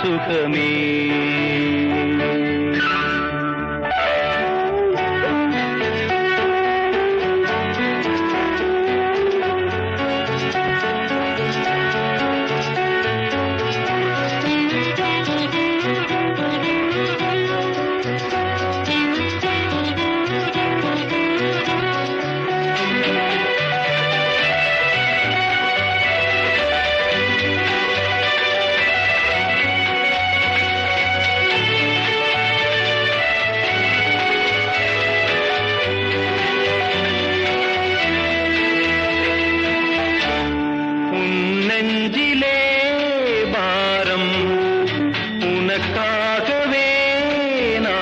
సుఖమే ஏனா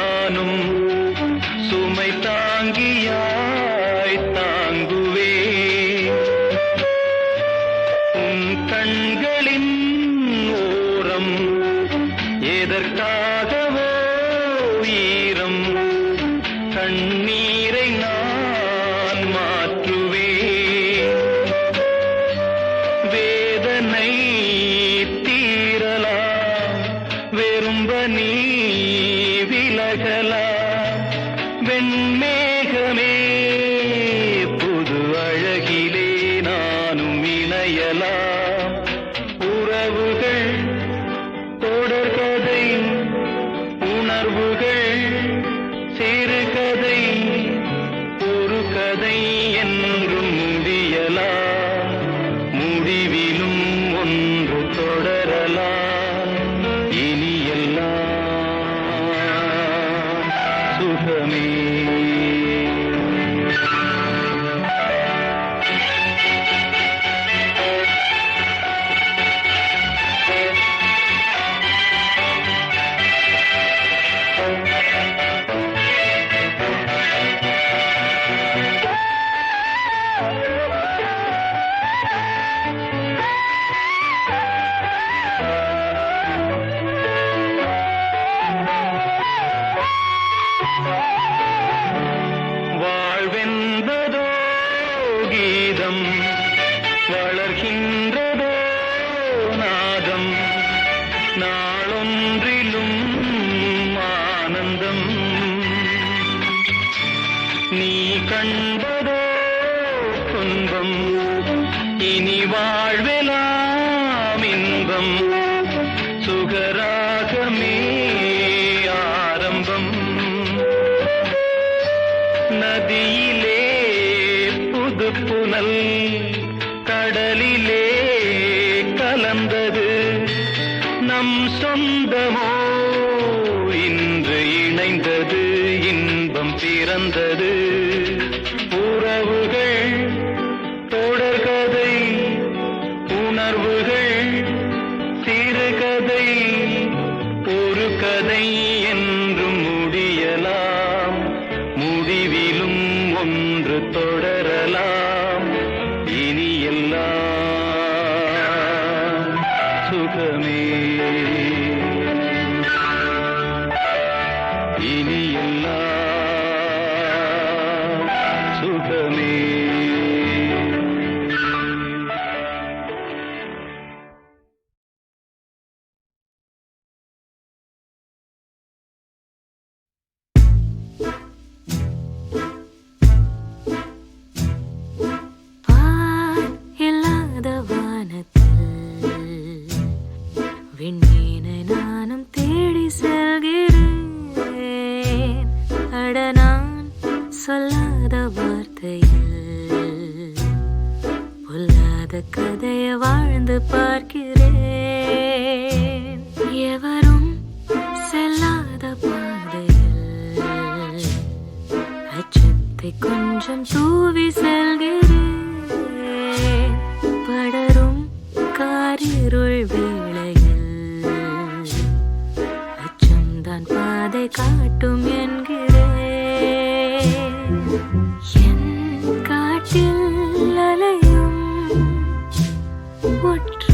what?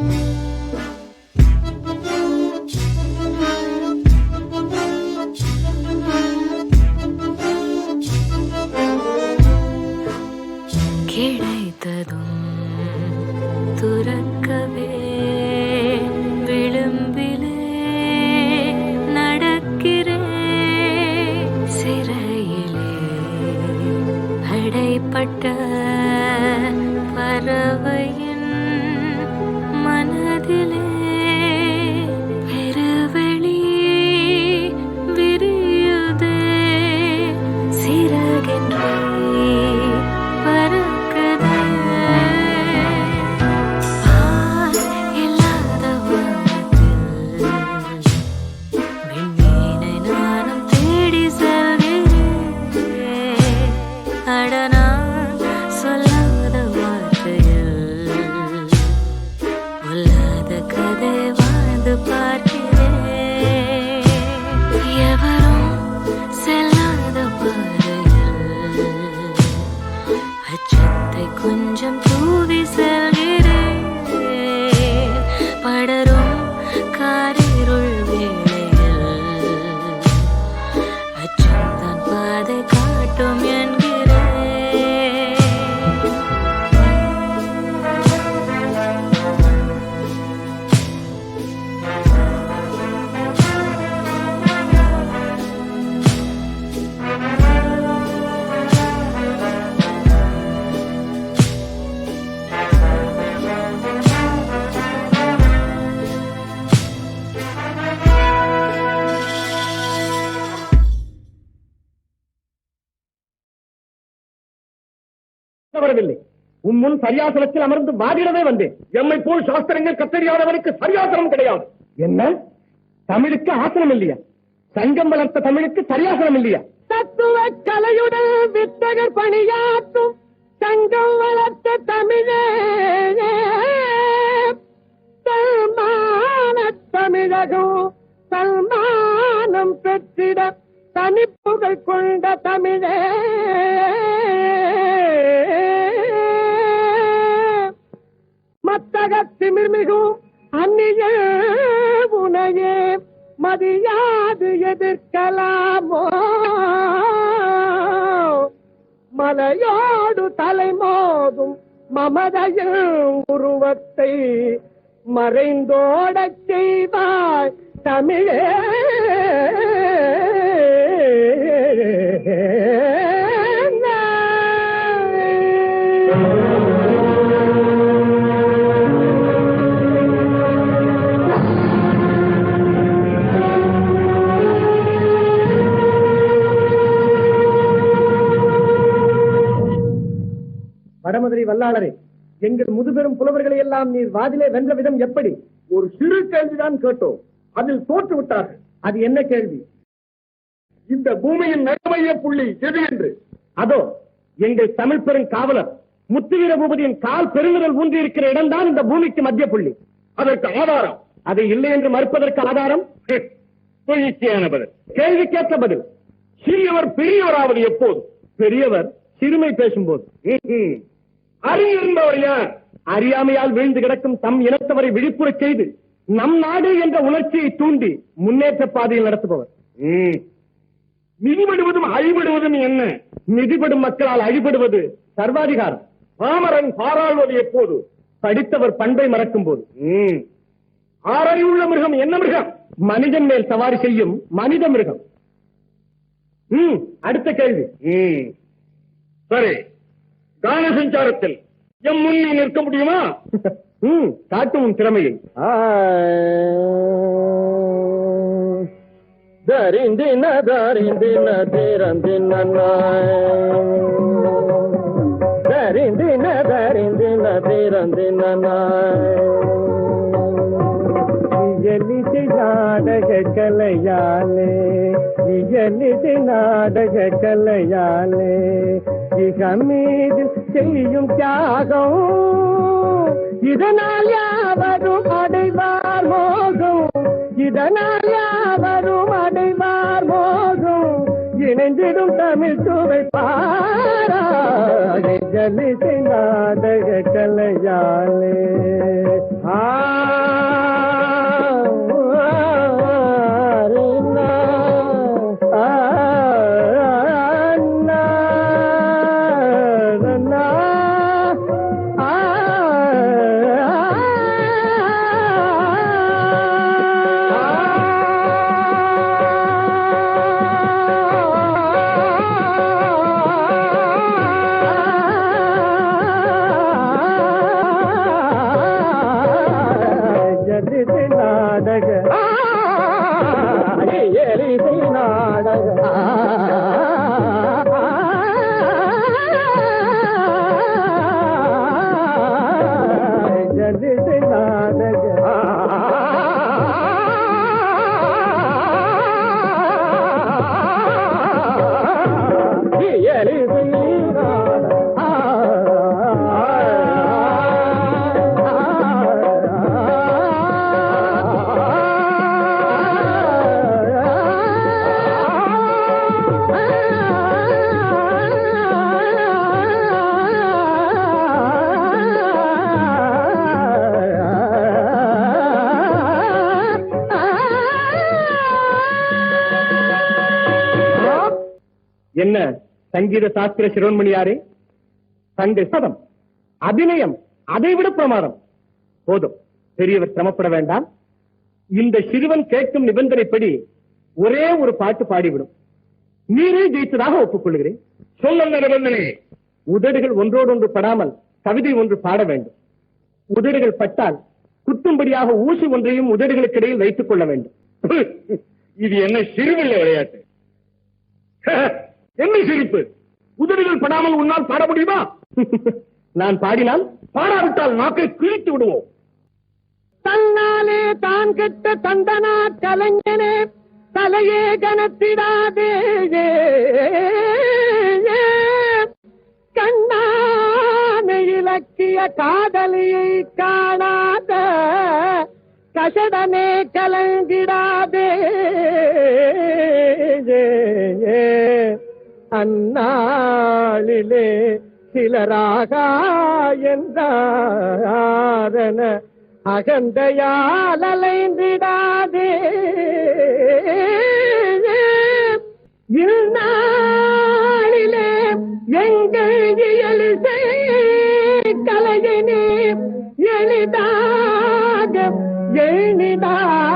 Música வரவில்லை. உன் முன் சரியாசனத்தில் அமர்ந்து வாதிடவே வந்தேன். எம்மை போல் சாஸ்திரங்கள் கத்தறியாதவனுக்கு சரியாசனம் கிடையாது. என்ன? தமிழுக்கு ஆசனம் இல்லையா? சங்கம் வளர்த்த தமிழுக்கு சரியாசனம் இல்லையா? தத்துவ கலையுடன் வித்தகர் பணியாற்றும் சங்கம் வளர்த்த தமிழே. சல்மான தமிழகம் சல்மானம் பெற்றிட தனிப்புகள் கொண்ட தமிழே. திமிர்மிகும் அந்நிய உனையே மதியாது எதிர்க்கலாமோ? மலையோடு தலைமோதும் மமதையும் உருவத்தை மறைந்தோடச் செய்வாய் தமிழே. சகோதரி வல்லாளரே. எங்கள் முதுபெரும் புலவர்களை எல்லாம் நீர் வாதிலே வென்ற விதம் எப்படி? ஒரு சிறு கேள்விதான் கேட்டோம். அதில் தோற்று விட்டார்கள். அது என்ன கேள்வி? இந்த பூமியின் நடுமைய புள்ளி எது என்று. அதோ எங்கள் தமிழ் பெரும் காவலர் முத்துவீர பூபதியின் கால் பெருங்குதல் ஊன்றி இருக்கிற இடம்தான் இந்த பூமிக்கு மத்திய புள்ளி. அதற்கு ஆதாரம். அதை இல்லை என்று மறுப்பதற்கு ஆதாரம்? மகிழ்ச்சியான பதில். கேள்விக்கேற்ற பதில். சிறியவர் பெரியவராவது எப்போது? பெரியவர் சிறுமை பேசும்போது. அறிந்திருந்தவர் யார் அறியாமையால் வீழ்ந்து கிடக்கும் தம் இனத்தவரை விழிப்புறச் செய்து நம் நாடு என்ற உணர்ச்சியை தூண்டி முன்னேற்ற பாதையில் நடத்துபவர். மிதிபடுவதும் அழிபடுவதும் என்ன? மிதிபடும் மக்களால் அழிபடுவது சர்வாதிகாரம். பாமரன் பாராள்வது எப்போது படித்தவர் பண்பை மறக்கும் போது ஆராயுள்ள மிருகம் என்ன மிருகம்? மனிதன் மேல் சவாரி செய்யும் மனித மிருகம். அடுத்த கேள்வி. சரி. கான சஞ்சாரத்தில் எம் முன்னே நிற்க முடியுமா? ம், காட்டும் உன் திறமையை. தரிந்தின தரிந்தின திறந்தின தரிந்தின தரிந்தின திறந்தின இயலிசை நாடக கலையாலே இயலிசை நாடக கலையாலே இக செய்யும் தியாகம். இதனால் யாவரும் அடைவார் மோகம். இதனால் யாவரும் அடைவார் மோகம். இணைந்திடும் தமிழ் சுவை பாரா. ஜலிசை நாடக கலையாலே. ஆ என்ன? சங்கீத சாஸ்திர சிரோன்மணியாரே? தங்கள் சதம். அபிநயம். அதைவிட பிரமாதம். போதும். பெரியவர் சிரமப்பட வேண்டாம். இந்த சிறுவன் கேட்கும் நிபந்தனைப்படி ஒரே ஒரு பாட்டு பாடிவிடும். நீரே ஜெயித்ததாக ஒப்புக்கொள்கிறேன். சொல்லுங்க நிபந்தனை. உதடுகள் ஒன்றோடொன்று படாமல் கவிதை ஒன்று பாட வேண்டும். உதடுகள் பட்டால் குத்தும்படியாக ஊசி ஒன்றையும் உதடுகளுக்கு இடையில் வைத்துக் கொள்ள வேண்டும். இது என்ன சிறுவில்லை விளையாட்டு? என்ன சிரிப்பு? உதடுகள் படாமல் உன்னால் பாட முடியுமா? நான் பாடினால்? பாடாவிட்டால் நாக்கை கிழித்து விடுவோம். தன்னாலே தான் கெட்ட தண்டனா கலைஞனே தலையே கனத்திடாதே கண்ணான இலக்கிய காதலியை காணாத கசடனே கலங்கிடாதே அந்நாளிலே சிலராக என்றன அகந்தையால் அலைந்திடாதே. இந்நாளிலே எங்கள் இயலிசை கலையினே எளிதாக எளிதாக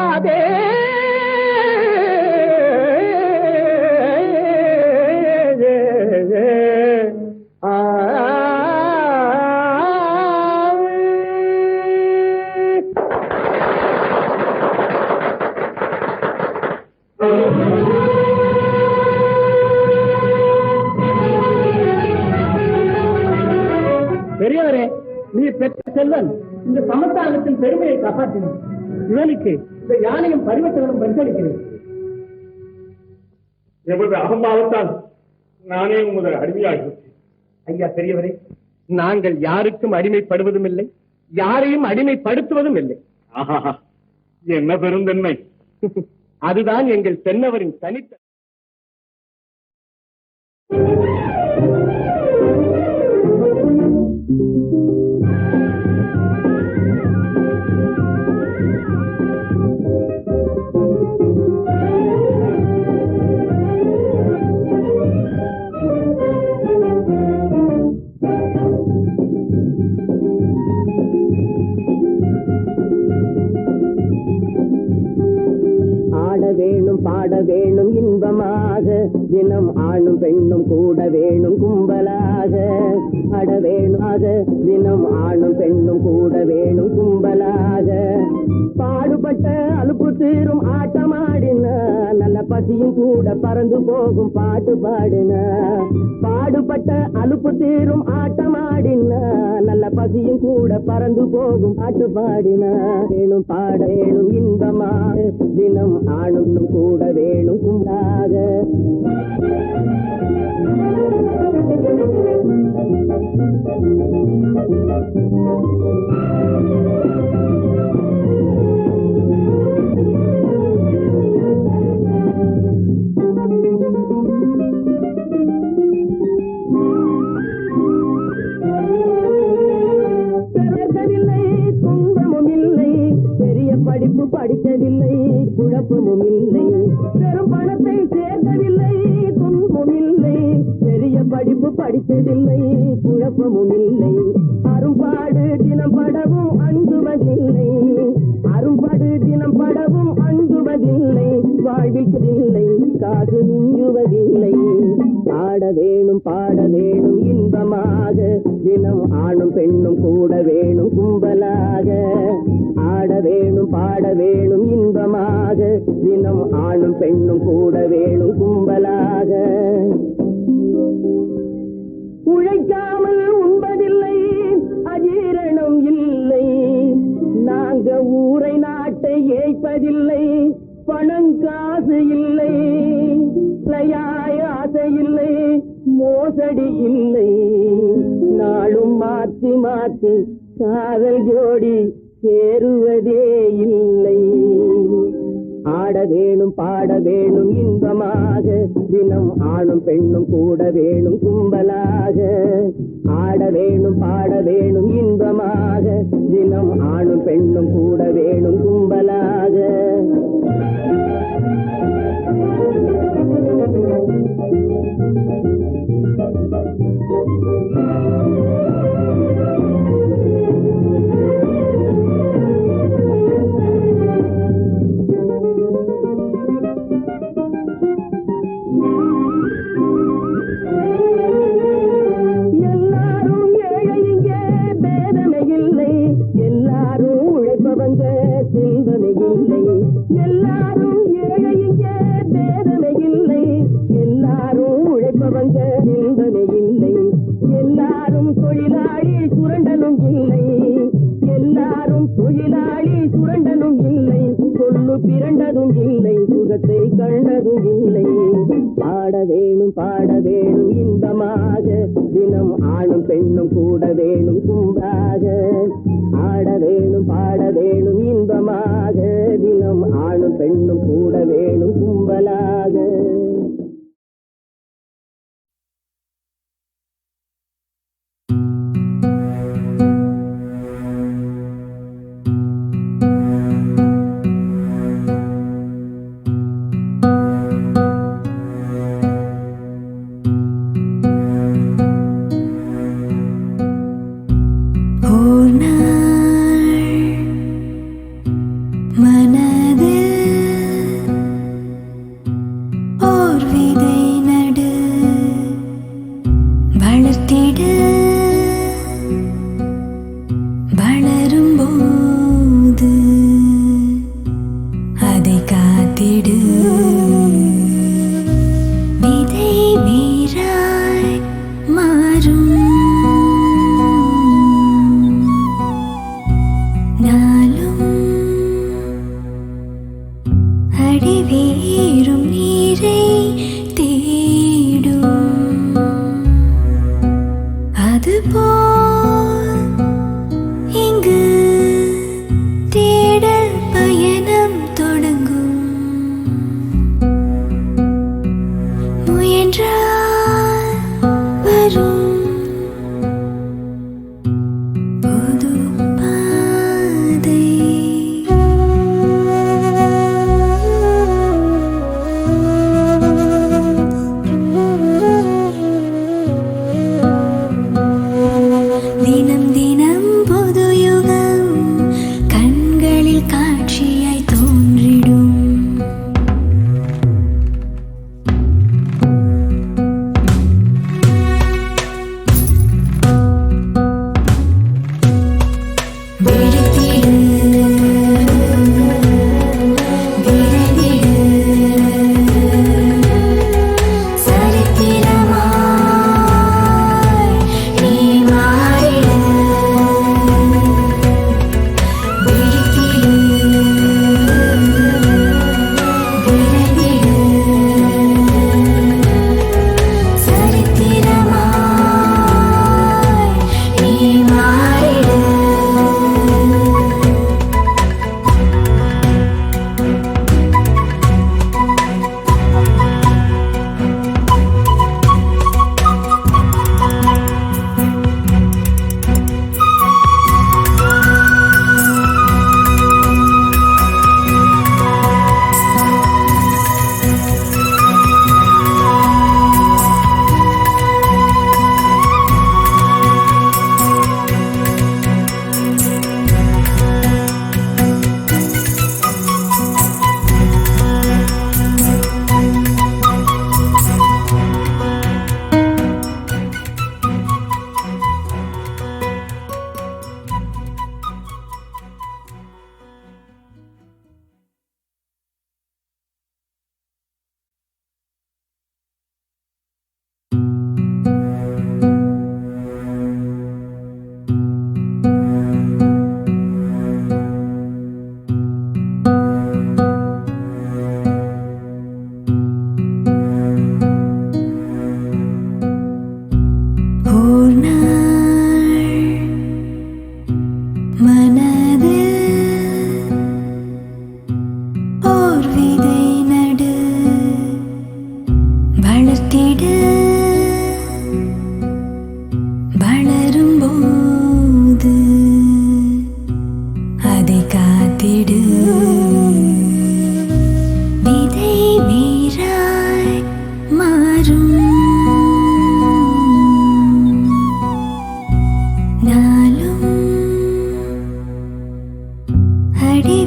நாங்கள் யாருக்கும் அடிமைப்படுவதும் இல்லை யாரையும் அடிமைப்படுத்துவதும் இல்லை. என்ன பெருந்தன்மை. அதுதான் எங்கள் தென்னவரின் தனித்த அட வேணுமாக தினம் ஆணும் பெண்ணும் கூட வேணும் கும்பலாக. பாடுபட்ட அலுப்பு தீரும் ஆட்டமாடின நல்ல பசியும் கூட பறந்து போகும் பாட்டு பாடின. பாடுபட்ட அலுப்பு தீரும் ஆட்டமாடின. நல்ல பசியும் கூட பறந்து போகும் பாட்டு பாடின. வேணும் பாட வேணும் இன்பமாக தினம் ஆணும் கூட வேணும் கும்பாக. Thank you. படிப்பு படித்ததில்லை குழப்பமும் இல்லை. பெரும் பணத்தை சேர்க்கவில்லை துன்பமும் இல்லை. பெரிய படிப்பு படித்ததில்லை குழப்பமும் இல்லை. அரும்பாடு தினம் படவும் அஞ்சுவதில்லை. அரும்பாடு தினம் படவும் அஞ்சுவதில்லை. இல்லை காது மிஞ்சுவதில்லை. பாட வேணும் பாட வேணும் இன்பமாக. தினம் ஆணும் பெண்ணும் கூட வேணும் கும்பலாக. ஆட வேணும் பாட வேணும் இன்பமாக. தினம் ஆணும் பெண்ணும் கூட வேணும் கும்பலாக. உழைக்காமல் உண்பதில்லை அஜீரணம் இல்லை. நாங்க ஊரை நாட்டை ஏய்ப்பதில்லை. பணம் காசு இல்லை லயாய ஆசை இல்லை மோசடி இல்லை. நாளும் மாற்றி மாற்றி காதல் ஜோடி சேருவதே இல்லை. ஆட வேணும் பாட வேணும் இன்பமாக. தினம் ஆணும் பெண்ணும் கூட வேணும் கும்பலாக. ஆட வேணும் பாட வேணும் இன்பமாக. தினம் ஆணும் பெண்ணும் கூட வேணும் கும்பலாக. எல்லாரும் உழைப்பவங்க செல்வமே இல்லை. எல்லாரும் நீரும் நீரே.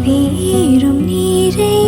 வீரும் நீரே